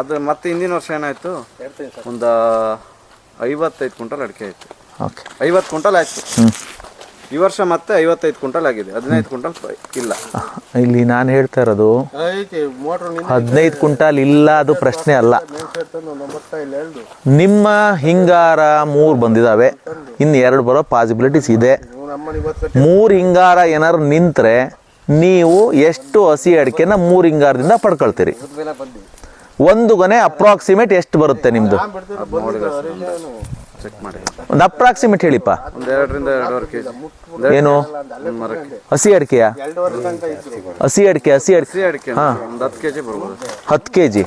ಅದು ಮತ್ತೆ ಹಿಂದಿನ ವರ್ಷ ಏನಾಯ್ತು? ಒಂದು ಐವತ್ತೈದು ಕ್ವಿಂಟಲ್ ಅಡಿಕೆ ಆಯ್ತು. ಓಕೆ. ಐವತ್ತು ಕ್ವಿಂಟಲ್ ಆಯ್ತು. ಈ ವರ್ಷ ಮತ್ತೆ ಐವತ್ತೈದು ಕ್ವಿಂಟಲ್ ಆಗಿದೆ. ಹದಿನೈದು ಕ್ವಿಂಟಲ್ ಇಲ್ಲ. ಇಲ್ಲಿ ನಾನು ಹೇಳ್ತಾ ಇರೋದು ಐತಿ ಮೋಟ್ರ್ ನಿನ್ನ ಹದಿನೈದು ಕ್ವಿಂಟಲ್ ಇಲ್ಲ ಅದು ಪ್ರಶ್ನೆ ಅಲ್ಲ. ನಿಮ್ಮ ಹಿಂಗಾರ ಮೂರು ಬಂದಿದ್ದಾವೆ ಇನ್ನು ಎರಡು ಬರೋ ಪಾಸಿಬಿಲಿಟೀಸ್ ಇದೆ. ಮೂರು ಹಿಂಗಾರ ಏನಾದ್ರು ನಿಂತ್ರೆ ನೀವು ಎಷ್ಟು ಹಸಿ ಅಡಿಕೆನ ಮೂರು ಹಿಂಗಾರದಿಂದ ಪಡ್ಕೊಳ್ತೀರಿ? ಒಂದು ಗೊನೆ ಅಪ್ರಾಕ್ಸಿಮೇಟ್ ಎಷ್ಟು ಬರುತ್ತೆ ಮಾಡಿ. ಒಂದು ಅಪ್ರಾಕ್ಸಿಮೇಟ್ ಹೇಳಿಪ್ಪ. ಏನು? ಹಸಿ ಅಡಿಕೆಯ? ಹಸಿ ಅಡಿಕೆ. ಹಸಿ ಅಡಿಕೆ ಹಾ. ಹತ್ತು ಕೆ ಜಿ ಹತ್ತು ಕೆ ಜಿ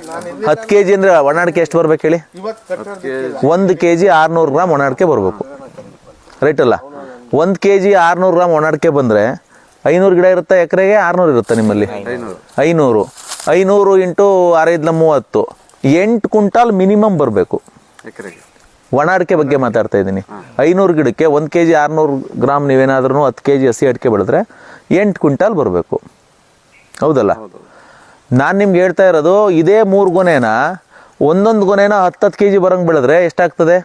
ಹತ್ತು ಕೆ ಜಿ ಅಂದರೆ ಒಣ ಅಡಿಕೆ ಎಷ್ಟು ಬರ್ಬೇಕು ಹೇಳಿ? ಒಂದು ಕೆ ಜಿ ಆರ್ನೂರು ಗ್ರಾಮ್ ಒಣಾಡಿಕೆ ಬರಬೇಕು. ರೈಟ್ ಅಲ್ಲ? ಒಂದು ಕೆ ಜಿ ಆರ್ನೂರು ಗ್ರಾಮ್ ಒಣ ಅಡಿಕೆ ಬಂದರೆ ಐನೂರು ಗಿಡ ಇರುತ್ತೆ ಎಕರೆಗೆ? ಆರುನೂರು ಇರುತ್ತೆ ನಿಮ್ಮಲ್ಲಿ? ಐನೂರು. ಐನೂರು. ಇಂಟು ಆರೈದ್ಲ ಮೂವತ್ತು. ಎಂಟು ಕುಂಟಾಲ್ ಮಿನಿಮಮ್ ಬರಬೇಕು. ಎಕರೆಗೆ. ಒಣ ಅಡಿಕೆ ಬಗ್ಗೆ ಮಾತಾಡ್ತಾ ಇದ್ದೀನಿ. ಐನೂರು ಗಿಡಕ್ಕೆ ಒಂದು ಕೆ ಜಿ ಆರುನೂರು ಗ್ರಾಮ್ ನೀವೇನಾದ್ರೂ ಹತ್ತು ಕೆ ಜಿ ಹಸಿ ಅಡಿಕೆ ಬೆಳೆದ್ರೆ ಎಂಟು ಕ್ವಿಂಟಾಲ್ ಬರಬೇಕು. ಹೌದಲ್ಲ? ನಾನು ನಿಮ್ಗೆ ಹೇಳ್ತಾ ಇರೋದು ಇದೇ ಮೂರು ಗೊನೆನ ಒಂದೊಂದು ಗೊನೆನ ಹತ್ತತ್ತು ಕೆ ಜಿ ಬರಂಗೆ ಬೆಳೆದ್ರೆ ಎಷ್ಟಾಗ್ತದೆ?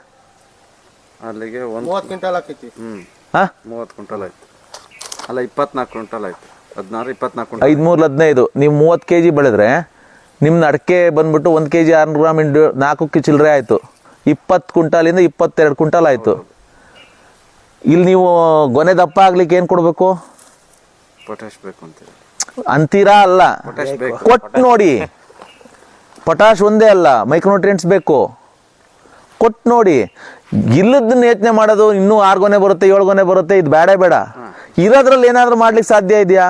ಅಲ್ಲಿಗೆ ಒಂದು ಮೂವತ್ತು ಕ್ವಿಂಟಾಲ್ ಹಾಕೈತಿ ಹ್ಞೂ ಹಾಂ? ಮೂವತ್ತು ಕ್ವಿಂಟಲ್ ಆಯ್ತು. ಅಲ್ಲ ಇಪ್ಪತ್ನಾಲ್ಕು ಕ್ವಿಂಟಲ್ ಆಯ್ತು. ಹದಿನಾರು ಇಪ್ಪತ್ನಾಲ್ಕು ಕ್ವಿಂಟಲ್. ಐದು ಮೂರು ಹದಿನೈದು. ನೀವು ಮೂವತ್ತು ಕೆ ಜಿ ಬೆಳೆದ್ರೆ ನಿಮ್ಮ ಅಡಿಕೆ ಬಂದ್ಬಿಟ್ಟು ಒಂದು ಕೆ ಜಿ ಆರುನೂರು ಗ್ರಾಮ್ ಇಂಡು ನಾಲ್ಕು ಚಿಲ್ಲರೆ ಆಯಿತು. ಇಪ್ಪತ್ತು ಕ್ವಿಂಟಾಲಿಂದ ಇಪ್ಪತ್ತೆರಡು ಕ್ವಿಂಟಾಲ್ ಆಯಿತು. ಇಲ್ಲಿ ನೀವು ಗೊನೆ ದಪ್ಪ ಆಗ್ಲಿಕ್ಕೆ ಏನು ಕೊಡಬೇಕು? ಪೊಟ್ಯಾಶ್ ಬೇಕು ಅಂತೀರಾ ಅಂತೀರಾ ಅಲ್ಲ? ಪೊಟ್ಯಾಶ್ ಬೇಕು. ಕೊಟ್ಟು ನೋಡಿ. ಪೊಟಾಶ್ ಒಂದೇ ಅಲ್ಲ ಮೈಕ್ರೋನ್ಯೂಟ್ರಿಯೆಂಟ್ಸ್ ಬೇಕು. ಕೊಟ್ಟು ನೋಡಿ. ಇಲ್ಲದನ್ನ ಯೋಚನೆ ಮಾಡೋದು ಇನ್ನೂ ಆರು ಗೊನೆ ಬರುತ್ತೆ ಏಳು ಗೊನೆ ಬರುತ್ತೆ ಇದು ಬೇಡ. ಬೇಡ ಇರೋದ್ರಲ್ಲಿ ಏನಾದರೂ ಮಾಡ್ಲಿಕ್ಕೆ ಸಾಧ್ಯ ಇದೆಯಾ?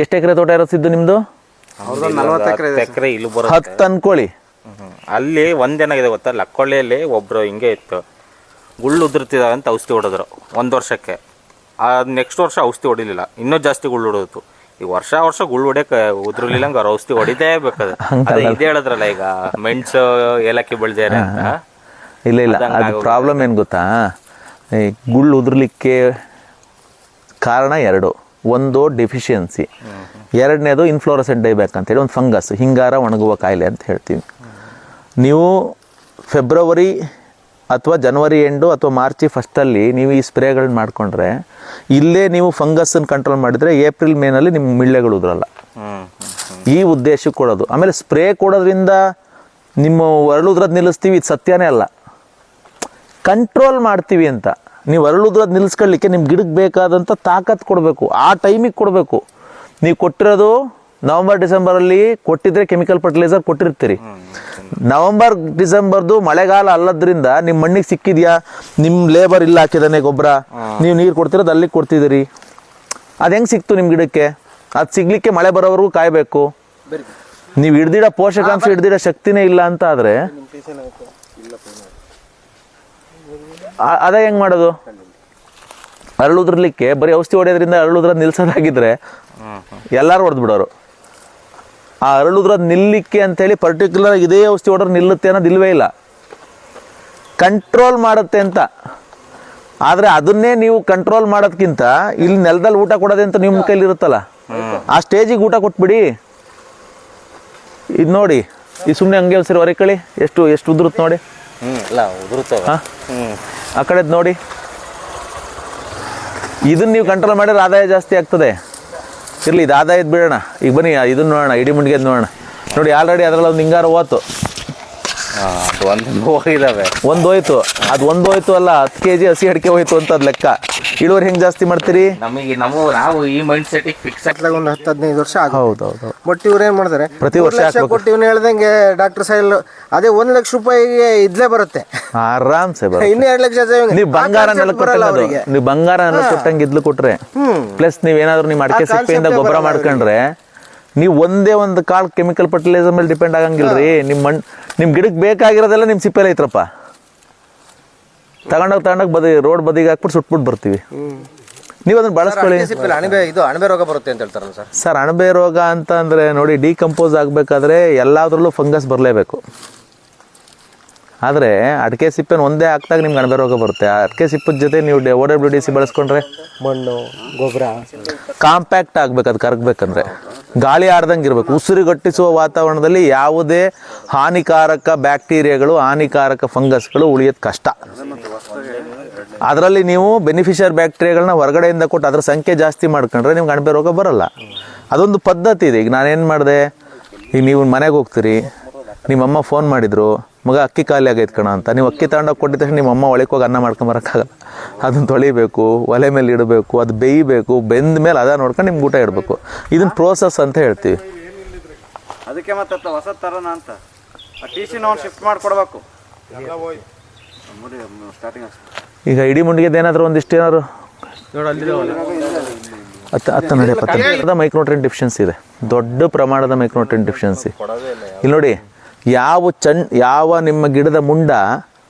ಎಷ್ಟು ಎಕರೆ ತೋಟ ಇರೋಸಿದ್ದು ನಿಮ್ಮದು ಅವ್ರದ್ದು ನಲ್ವತ್ತು ಎಕರೆ ಇದೆ ಎಕರೆ ಇಲ್ಲಿ ಬರುತ್ತೆ. ಹತ್ತು ಅನ್ಕೊಳ್ಳಿ. ಅಲ್ಲಿ ಒಂದೇನಾಗಿದೆ ಗೊತ್ತಾ? ಲಕ್ಕೊಳ್ಳಿಯಲ್ಲಿ ಒಬ್ರು ಹಿಂಗೆ ಇತ್ತು. ಗುಳ್ಳು ಉದುರ್ತಿದಾವೆ ಅಂತ ಔಷಧಿ ಹೊಡೆದ್ರು ಒಂದು ವರ್ಷಕ್ಕೆ. ಆ ನೆಕ್ಸ್ಟ್ ವರ್ಷ ಔಷಧಿ ಹೊಡಿಲಿಲ್ಲ. ಇನ್ನೂ ಜಾಸ್ತಿ ಗುಳ್ಳು ಹೊಡೋದು ಈ ವರ್ಷ ವರ್ಷ ಗುಳ್ಳು ಹೊಡ್ಯಕ್ಕೆ ಉದುರ್ಲಿಲ್ಲ ಹಂಗೆ ಅವ್ರು ಔಷಧಿ ಹೊಡಿದೇ ಬೇಕದು. ಅದೇ ಇದೇ ಹೇಳಿದ್ರಲ್ಲ ಈಗ ಮೆಣಸು ಏಲಕ್ಕಿ ಬೆಳೆದೇ ಅಂತ. ಇಲ್ಲ ಇಲ್ಲ. ಅದು ಪ್ರಾಬ್ಲಮ್ ಏನು ಗೊತ್ತಾ? ಈ ಗುಳ್ಳು ಉದುರ್ಲಿಕ್ಕೆ ಕಾರಣ ಎರಡು. ಒಂದು ಡೆಫಿಷಿಯನ್ಸಿ ಎರಡನೇದು ಇನ್ಫ್ಲೋರಸೆಂಟ್ ಡೈಬ್ಯಾಕ್ ಅಂತೇಳಿ ಒಂದು ಫಂಗಸ್ ಹಿಂಗಾರ ಒಣಗುವ ಕಾಯಿಲೆ ಅಂತ ಹೇಳ್ತೀವಿ. ನೀವು ಫೆಬ್ರವರಿ ಅಥವಾ ಜನವರಿ ಎಂಡು ಅಥವಾ ಮಾರ್ಚಿ ಫಸ್ಟಲ್ಲಿ ನೀವು ಈ ಸ್ಪ್ರೇಗಳನ್ನ ಮಾಡಿಕೊಂಡ್ರೆ ಇಲ್ಲೇ ನೀವು ಫಂಗಸ್ಸನ್ನು ಕಂಟ್ರೋಲ್ ಮಾಡಿದರೆ ಏಪ್ರಿಲ್ ಮೇನಲ್ಲಿ ನಿಮ್ಮ ಮಿಳ್ಳೆಗಳು ಉದುರಲ್ಲ. ಈ ಉದ್ದೇಶಕ್ಕೆ ಕೊಡೋದು. ಆಮೇಲೆ ಸ್ಪ್ರೇ ಕೊಡೋದ್ರಿಂದ ನಿಮ್ಮ ಅರಳುದ್ರದ್ದು ನಿಲ್ಲಿಸ್ತೀವಿ ಇದು ಸತ್ಯನೇ ಅಲ್ಲ. ಕಂಟ್ರೋಲ್ ಮಾಡ್ತೀವಿ ಅಂತ. ನೀವು ಅರಳುದ್ರ ನಿಲ್ಲಿಸ್ಕೊಳ್ಳಿಕ್ಕೆ ನಿಮ್ಮ ಗಿಡಕ್ಕೆ ಬೇಕಾದಂಥ ತಾಕತ್ತು ಕೊಡಬೇಕು. ಆ ಟೈಮಿಗೆ ಕೊಡಬೇಕು. ನೀವು ಕೊಟ್ಟಿರೋದು ನವಂಬರ್ ಡಿಸೆಂಬರಲ್ಲಿ ಕೊಟ್ಟಿದ್ರೆ ಕೆಮಿಕಲ್ ಫರ್ಟಿಲೈಸರ್ ಕೊಟ್ಟಿರ್ತೀರಿ. ನವಂಬರ್ ಡಿಸೆಂಬರ್ದು ಮಳೆಗಾಲ ಅಲ್ಲದ್ರಿಂದ ನಿಮ್ಮ ಮಣ್ಣಿಗೆ ಸಿಕ್ಕಿದ್ಯಾ? ನಿಮ್ಮ ಲೇಬರ್ ಇಲ್ಲ ಹಾಕಿದಾನೆ ಗೊಬ್ಬರ. ನೀವು ನೀರು ಕೊಡ್ತಿರೋದು ಅಲ್ಲಿಗೆ ಕೊಡ್ತಿದ್ದೀರಿ. ಅದು ಹೆಂಗೆ ಸಿಕ್ತು ನಿಮ್ಮ ಗಿಡಕ್ಕೆ? ಅದು ಸಿಗ್ಲಿಕ್ಕೆ ಮಳೆ ಬರೋವರೆಗೂ ಕಾಯಬೇಕು. ನೀವು ಹಿಡ್ದಿಡೋ ಪೋಷಕಾಂಶ ಹಿಡ್ದಿಡೋ ಶಕ್ತಿನೇ ಇಲ್ಲ ಅಂತ ಆದರೆ ಅದ ಹೆಂಗ್ ಮಾಡೋದು? ಅರಳುದ್ರಲಿಕ್ಕೆ ಬರೀ ಔಷಧಿ ಹೊಡೆಯೋದ್ರಿಂದ ಅರಳುದ್ರ ನಿಲ್ಸೋದಾಗಿದ್ರೆ ಎಲ್ಲರೂ ಹೊಡೆದು ಬಿಡೋರು. ಆ ಅರಳುದ್ರ ನಿಲ್ಲಿಕ್ಕೆ ಅಂತೇಳಿ ಪರ್ಟಿಕ್ಯುಲರ್ ಇದೇ ಔಷಧಿ ಹೊಡೆದ್ರೆ ನಿಲ್ಲುತ್ತೆ ಅನ್ನೋದು ಇಲ್ವೇ ಇಲ್ಲ. ಕಂಟ್ರೋಲ್ ಮಾಡುತ್ತೆ ಅಂತ. ಆದ್ರೆ ಅದನ್ನೇ ನೀವು ಕಂಟ್ರೋಲ್ ಮಾಡೋದ್ಕಿಂತ ಇಲ್ಲಿ ನೆಲದಲ್ಲಿ ಊಟ ಕೊಡೋದೆ ಅಂತ ನಿಮ್ಮ ಕೈಲಿ ಇರುತ್ತಲ್ಲ? ಆ ಸ್ಟೇಜಿಗೆ ಊಟ ಕೊಟ್ಬಿಡಿ. ಇದು ನೋಡಿ, ಈ ಸುಮ್ಮನೆ ಹಂಗೆ ಒಂದ್ಸರಿ ಹೊರಕಳಿ ಎಷ್ಟು ಎಷ್ಟು ಉದುರುತ್ತೆ ನೋಡಿ. ಇಲ್ಲ ಆ ಕಡೆದ್ ನೋಡಿ. ಇದನ್ನ ನೀವು ಕಂಟ್ರೋಲ್ ಮಾಡಿದ್ರೆ ಆದಾಯ ಜಾಸ್ತಿ ಆಗ್ತದೆ. ಇರ್ಲಿ ಇದು ಆದಾಯದ ಬಿಡೋಣ. ಈಗ ಬನ್ನಿ ಇದನ್ನ ನೋಡೋಣ ಇಡೀ ಮುಂಡಿಗೆ ನೋಡೋಣ. ನೋಡಿ ಆಲ್ರೆಡಿ ಅದರಲ್ಲಿ ಒಂದು ಹಿಂಗಾರು ಹೋತು. ಹೋಗಿದಾವೆ ಅದ್ ಹೋಯ್ತು ಅದು ಒಂದೋಯ್ತು ಅಲ್ಲ ಹತ್ತು ಕೆ ಜಿ ಹಸಿ ಅಡಿಕೆ ಹೋಯ್ತು ಅಂತ ಅದ್ ಲೆಕ್ಕ. ಇಳುವರಿ ಹೆಂಗ್ ಜಾಸ್ತಿ ಮಾಡ್ತೀರಿ? ನಮಗೆ ನಾವು ನಾವು ಈ ಮೈಂಡ್ ಸೆಟ್ಟಿಗೆ ಫಿಕ್ಸ್ ಒಂದು ಹತ್ತು ಹದಿನೈದು ವರ್ಷ ಆಗ ಹೌದು ಹೌದು ಬಟ್ ಇವ್ರು ಏನ್ ಮಾಡ್ತಾರೆ? ಪ್ರತಿ ವರ್ಷ ಮೂರು ಲಕ್ಷ ಹಾಕ್ಬೇಕು. ಕೊಟ್ಟು ಇವ್ನು ಹೇಳ್ದಂಗೆ ಡಾಕ್ಟರ್ ಸೈಲ್ ಅದೇ ಒಂದ್ ಲಕ್ಷ ರೂಪಾಯಿಗೆ ಇದ್ಲೇ ಬರುತ್ತೆ. ಆರಾಮ್ಸೆ ಬರುತ್ತೆ. ಇನ್ನ ಎರಡು ಲಕ್ಷ ನೀವ್ ನೀವು ಆ ಬಂಗಾರ concept ನೆಲ ಬರಲ್ಲ ಕೊಟ್ಟಂಗೆ ಅವ್ರಿಗೆ. ನೀವು ಬಂಗಾರ ನೆಲ ಕೊಟ್ಟಂಗೆ ಇದ್ಲು ಕೊಟ್ರೆ. ಪ್ಲಸ್ ಪ್ಲಸ್ ನೀವೇನಾದ್ರೂ ನಿಮ್ಮ ಅಡಿಕೆ ಸಿಪ್ಪೆಯಿಂದ ಗೊಬ್ಬರ ಮಾಡ್ಕೊಂಡ್ರೆ ನೀವು ಒಂದೇ ಒಂದು ಕಾಳು ಕೆಮಿಕಲ್ ಫರ್ಟಿಲೈಸರ್ ಮೇಲೆ ಡಿಪೆಂಡ್ ಆಗಂಗಿಲ್ಲ ರೀ ನಿಮ್ಮ ಮಣ್ಣು ನಿಮ್ಮ ಗಿಡಕ್ಕೆ ಬೇಕಾಗಿರೋದೆಲ್ಲ ನಿಮ್ಮ ಸಿಪ್ಪೆಲ್ಲ ಐತ್ರಪ್ಪ. ತಗೊಂಡೋಗಿ ತಗೊಂಡೋಗಿ ಬದಿ ರೋಡ್ ಬದಿಗೆ ಹಾಕ್ಬಿಟ್ಟು ಸುಟ್ಬಿಟ್ಟು ಬರ್ತೀವಿ. ನೀವು ಅದನ್ನು ಬಳಸ್ಕೊಳ್ಳಿ. ಸಿಪ್ಪೆಲ್ಲ ಅಣಬೆ ಇದು ಅಣಬೆ ರೋಗ ಬರುತ್ತೆ ಅಂತ ಹೇಳ್ತಾರಲ್ಲ ಸರ್. ಸರ್ ಅಣಬೆ ರೋಗ ಅಂತ ಅಂದರೆ ನೋಡಿ ಡಿಕಂಪೋಸ್ ಆಗಬೇಕಾದ್ರೆ ಎಲ್ಲಾದ್ರಲ್ಲೂ ಫಂಗಸ್ ಬರಲೇಬೇಕು. ಆದರೆ ಅಡಿಕೆ ಸಿಪ್ಪೆನ ಒಂದೇ ಹಾಕ್ದಾಗ ನಿಮ್ಗೆ ಅಣಬೆ ರೋಗ ಬರುತ್ತೆ. ಆ ಅಡಿಕೆ ಸಿಪ್ಪದ ಜೊತೆ ನೀವು ಓ ಡಬ್ಲ್ಯೂ ಡಿ ಸಿ ಬಳಸ್ಕೊಂಡ್ರೆ ಮಣ್ಣು ಗೊಬ್ಬರ ಕಾಂಪ್ಯಾಕ್ಟ್ ಆಗ್ಬೇಕು ಅದು ಕರಗ್ಬೇಕಂದ್ರೆ. ಗಾಳಿ ಆಡ್ದಂಗೆ ಇರಬೇಕು ಉಸಿರುಗಟ್ಟಿಸುವ ವಾತಾವರಣದಲ್ಲಿ ಯಾವುದೇ ಹಾನಿಕಾರಕ ಬ್ಯಾಕ್ಟೀರಿಯಾಗಳು, ಹಾನಿಕಾರಕ ಫಂಗಸ್ಗಳು ಉಳಿಯೋದು ಕಷ್ಟ. ಅದರಲ್ಲಿ ನೀವು ಬೆನಿಫಿಷಿಯರ್ ಬ್ಯಾಕ್ಟೀರಿಯಾಗಳನ್ನ ಹೊರಗಡೆಯಿಂದ ಕೊಟ್ಟು ಅದರ ಸಂಖ್ಯೆ ಜಾಸ್ತಿ ಮಾಡ್ಕೊಂಡ್ರೆ ನಿಮ್ಗೆ ಅಣಬೆ ರೋಗ ಬರಲ್ಲ. ಅದೊಂದು ಪದ್ಧತಿ ಇದೆ. ಈಗ ನಾನೇನು ಮಾಡಿದೆ? ಈಗ ನೀವು ಮನೆಗೆ ಹೋಗ್ತೀರಿ ನಿಮ್ಮಮ್ಮ ಫೋನ್ ಮಾಡಿದ್ರು ಮಗ ಅಕ್ಕಿ ಖಾಲಿ ಆಗೈತೆ ಕಣ ಅಂತ. ನೀವು ಅಕ್ಕಿ ತಗೊಂಡೋಗಿ ಕೊಟ್ಟಿದ ತಕ್ಷಣ ನಿಮ್ಮ ಅಮ್ಮ ಒಳಗೆ ಹೋಗಿ ಅನ್ನ ಮಾಡ್ಕೊಂಬರೋಕ್ಕಾಗಲ್ಲ ಅದನ್ನು ತೊಳಿಬೇಕು ಒಲೆ ಮೇಲೆ ಇಡಬೇಕು ಅದು ಬೇಯಬೇಕು ಬೆಂದ ಮೇಲೆ ಅದ ನೋಡ್ಕೊಂಡು ನಿಮ್ಗೆ ಊಟ ಇಡಬೇಕು. ಇದನ್ನ ಪ್ರೋಸೆಸ್ ಅಂತ ಹೇಳ್ತೀವಿ. ಅದಕ್ಕೆ ಮತ್ತೆ ಹೊಸ ತರೋಣ ಅಂತ. ಆ ಟಿ ಸಿ ನಾವು ಶಿಫ್ಟ್ ಮಾಡಿಕೊಡ್ಬೇಕು. ಸ್ಟಾರ್ಟಿಂಗ್ ಈಗ ಇಡೀ ಮುಂಡಿಗೆ ಏನಾದರೂ ಒಂದಿಷ್ಟು ಏನಾದ್ರು? ಹತ್ತು ಹತ್ತು ನಡೆಯಪ್ಪ ಮೈಕ್ರೋಟ್ರೆಂಟ್ ಡಿಫಿಷನ್ಸಿ ಇದೆ. ದೊಡ್ಡ ಪ್ರಮಾಣದ ಮೈಕ್ರೋಟ್ರೆಂಟ್ ಡಿಫಿಷನ್ಸಿ ಇಲ್ಲಿ ನೋಡಿ ಯಾವ ಚಂಡ್ ಯಾವ ನಿಮ್ಮ ಗಿಡದ ಮುಂಡ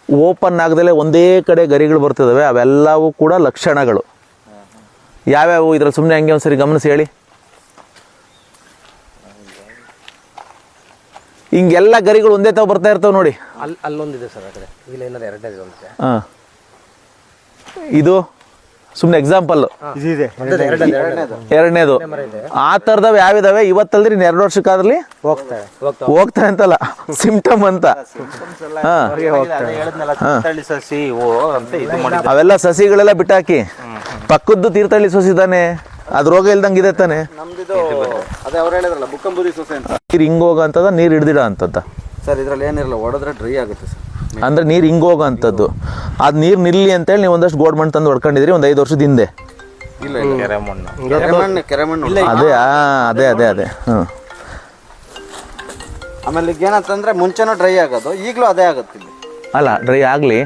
ಓಪನ್ ಆಗದಲ್ಲೇ ಒಂದೇ ಕಡೆ ಗರಿಗಳು ಬರ್ತಿದ್ದಾವೆ ಅವೆಲ್ಲವೂ ಕೂಡ ಲಕ್ಷಣಗಳು. ಯಾವ್ಯಾವು ಇದ್ರಲ್ಲಿ ಸುಮ್ಮನೆ ಹಂಗೆ ಒಂದ್ಸರಿ ಗಮನಿಸಿ ಹೇಳಿ. ಹಿಂಗೆಲ್ಲ ಗರಿಗಳು ಒಂದೇ ತಾವು ಬರ್ತಾ ಇರ್ತಾವೆ ನೋಡಿ. ಅಲ್ಲಿ ಅಲ್ಲೊಂದಿದೆ ಸರ್ ಆ ಕಡೆ. ಇಲ್ಲಿ ಏನಾದ್ರು ಎರಡನೇ ಹಾಂ. ಇದು? ಸುಮ್ಮನೆ ಎಕ್ಸಾಂಪಲ್ ಎರಡನೇದು. ಆ ತರದವ ಯಾವಿದಾವೆ ಇವತ್ತಲ್ದ್ರಿ ಇನ್ನು ಎರಡು ವರ್ಷಕ್ಕಾದ್ರಲ್ಲಿ? ಹೋಗ್ತಾರೆ ಹೋಗ್ತಾ ಅಂತಲ್ಲ. ಸಿಂಪ್ಟಮ್ ಅಂತ. ಹಾ. ತಳಿ ಸಸಿ ಓ ಅಂತ ಇದು ಮಾಡಿದ್ರು. ಅವೆಲ್ಲ ಸಸಿಗಳೆಲ್ಲ ಬಿಟ್ಟಾಕಿ. ಪಕ್ಕದ್ದು ತೀರ್ಥಹಳ್ಳಿ ಸಸಿದಾನೆ ಅದ್ ರೋಗ ಇಲ್ದಂಗೆ ಇದೆ ತಾನೆ. ನಮ್ದಿದು ಅದೇ ಅವ್ರು ಹೇಳಿದ್ರಲ್ಲ ಬುಕ್ಕಂಬುದಿ ಸೊಸೆ ಅಂತ. ನೀರು ಹಿಂಗ್ ಹೋಗೋ ಅಂತದ ನೀರು ಹಿಡ್ದಿಡ ಅಂತದ. ಸರ್ ಇದ್ರಲ್ಲಿ ಏನಿರಲ್ಲ ಹೊಡೆದ್ರೆ ಡ್ರೈ ಆಗುತ್ತೆ ಸರ್. ಅಂದ್ರೆ ನೀರು ಹಿಂಗ್ ಹೋಗೋ ಅಂಥದ್ದು ಅದು ನೀರು ನಿಲ್ಲಿ ಅಂತೇಳಿ ನೀವು ಒಂದಷ್ಟು ಗೋಡ್ ಮಣ್ಣು ತಂದು ಹೊಡ್ಕೊಂಡಿದ್ರಿ ಒಂದು ಐದು ವರ್ಷದ ಹಿಂದೆ. ಅದೇ ಆ, ಅದೇ ಅದೇ ಅದೇ ಹ್ಞೂ ಆಮೇಲೆ ಈಗ ಏನಂತಂದ್ರೆ ಮುಂಚೆನೂ ಡ್ರೈ ಆಗೋದು ಈಗಲೂ ಅದೇ ಆಗುತ್ತೆ ಇಲ್ಲಿ. ಅಲ್ಲ ಡ್ರೈ ಆಗಲಿ.